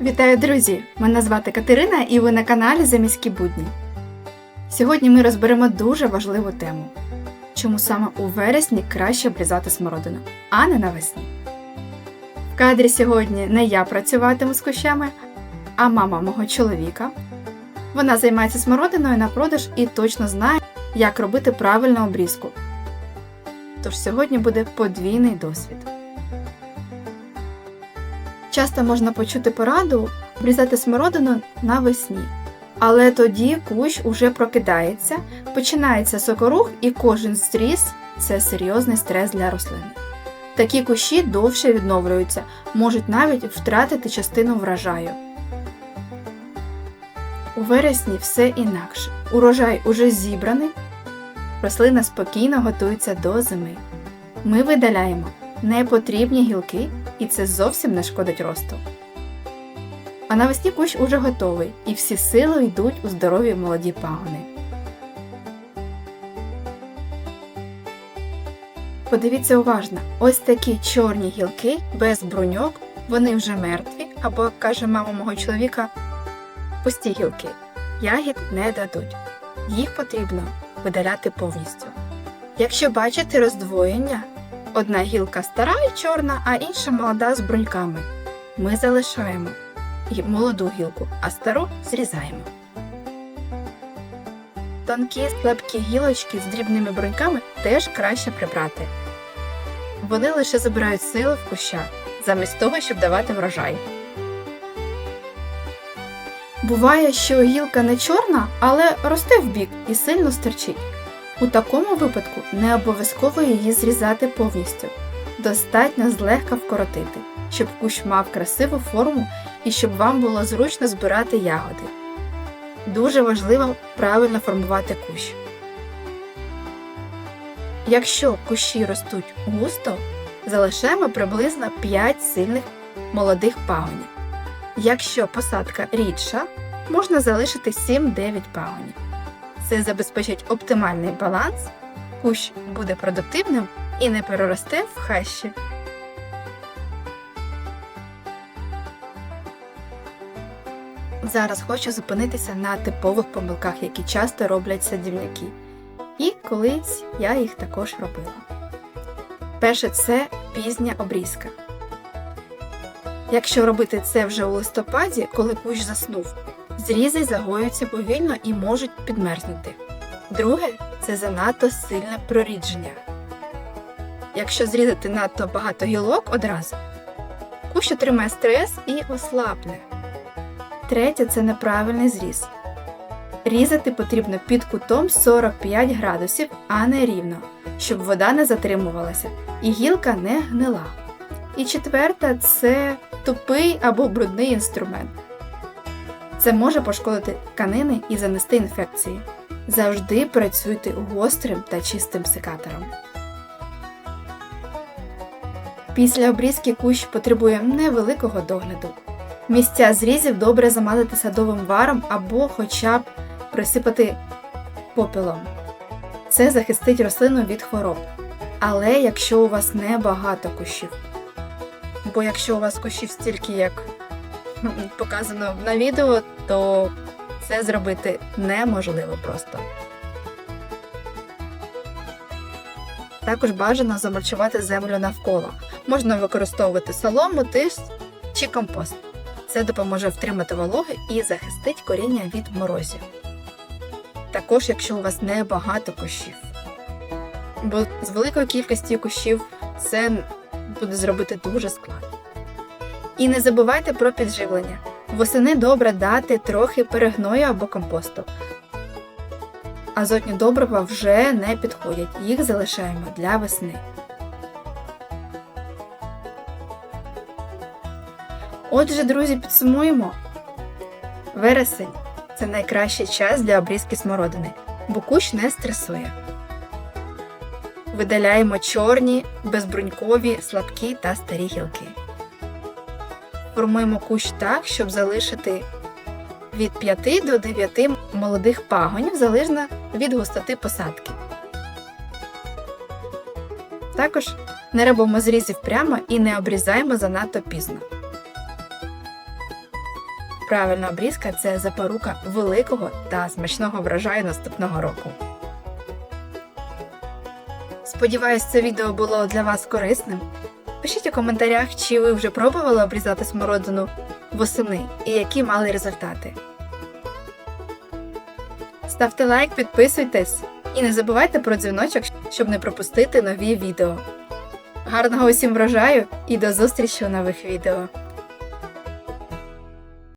Вітаю, друзі! Мене звати Катерина і ви на каналі Заміські будні. Сьогодні ми розберемо дуже важливу тему. Чому саме у вересні краще обрізати смородину, а не навесні. В кадрі сьогодні не я працюватиму з кущами, а мама мого чоловіка. Вона займається смородиною на продаж і точно знає, як робити правильну обрізку. Тож сьогодні буде подвійний досвід. Часто можна почути пораду обрізати смородину навесні. Але тоді кущ уже прокидається, починається сокорух і кожен зріз це серйозний стрес для рослини. Такі кущі довше відновлюються, можуть навіть втратити частину врожаю. У вересні все інакше. Урожай уже зібраний, рослина спокійно готується до зими. Ми видаляємо непотрібні гілки, і це зовсім не шкодить росту. А навесні кущ уже готовий, і всі сили йдуть у здорові молоді пагони. Подивіться уважно, ось такі чорні гілки без бруньок, вони вже мертві, або, як каже мама мого чоловіка, пусті гілки. Ягід не дадуть. Їх потрібно видаляти повністю. Якщо бачите роздвоєння, одна гілка стара і чорна, а інша молода з бруньками, ми залишаємо молоду гілку, а стару зрізаємо. Тонкі слабкі гілочки з дрібними бруньками теж краще прибрати. Вони лише забирають сили в куща, замість того, щоб давати врожай. Буває, що гілка не чорна, але росте вбік і сильно стерчить. У такому випадку не обов'язково її зрізати повністю. Достатньо злегка вкоротити, щоб кущ мав красиву форму і щоб вам було зручно збирати ягоди. Дуже важливо правильно формувати кущ. Якщо кущі ростуть густо, залишаємо приблизно 5 сильних молодих пагонів. Якщо посадка рідша, можна залишити 7-9 пагонів. Це забезпечить оптимальний баланс, кущ буде продуктивним і не переросте в хащі. Зараз хочу зупинитися на типових помилках, які часто роблять садівники. І колись я їх також робила. Перше це пізня обрізка. Якщо робити це вже у листопаді, коли кущ заснув, зрізи загоюються повільно і можуть підмерзнути. Друге це занадто сильне прорідження. Якщо зрізати надто багато гілок одразу, кущ отримає стрес і ослабне. Третє це неправильний зріз. Різати потрібно під кутом 45 градусів, а не рівно, щоб вода не затримувалася і гілка не гнила. І четверта це тупий або брудний інструмент. Це може пошкодити тканини і занести інфекції. Завжди працюйте гострим та чистим секатором. Після обрізки кущ потребує невеликого догляду. Місця зрізів добре замазати садовим варом або хоча б присипати попелом. Це захистить рослину від хвороб. Але якщо у вас не багато кущів, бо якщо у вас кущів стільки, як показано на відео, то це зробити неможливо просто. Також бажано замульчувати землю навколо. Можна використовувати солому, тис чи компост. Це допоможе втримати вологи і захистить коріння від морозів. Також, якщо у вас небагато кущів. Бо з великою кількістю кущів це буде зробити дуже складно. І не забувайте про підживлення. Восени добре дати трохи перегною або компосту. Азотні добрива вже не підходять, їх залишаємо для весни. Отже, друзі, підсумуємо. Вересень це найкращий час для обрізки смородини, бо кущ не стресує. Видаляємо чорні, безбрунькові, слабкі та старі гілки. Формуємо кущ так, щоб залишити від 5 до 9 молодих пагонів залежно від густоти посадки. Також не робимо зрізів прямо і не обрізаємо занадто пізно. Правильна обрізка це запорука великого та смачного врожаю наступного року. Сподіваюсь, це відео було для вас корисним. Пишіть у коментарях, чи ви вже пробували обрізати смородину восени і які мали результати. Ставте лайк, підписуйтесь і не забувайте про дзвіночок, щоб не пропустити нові відео. Гарного усім врожаю і до зустрічі у нових відео!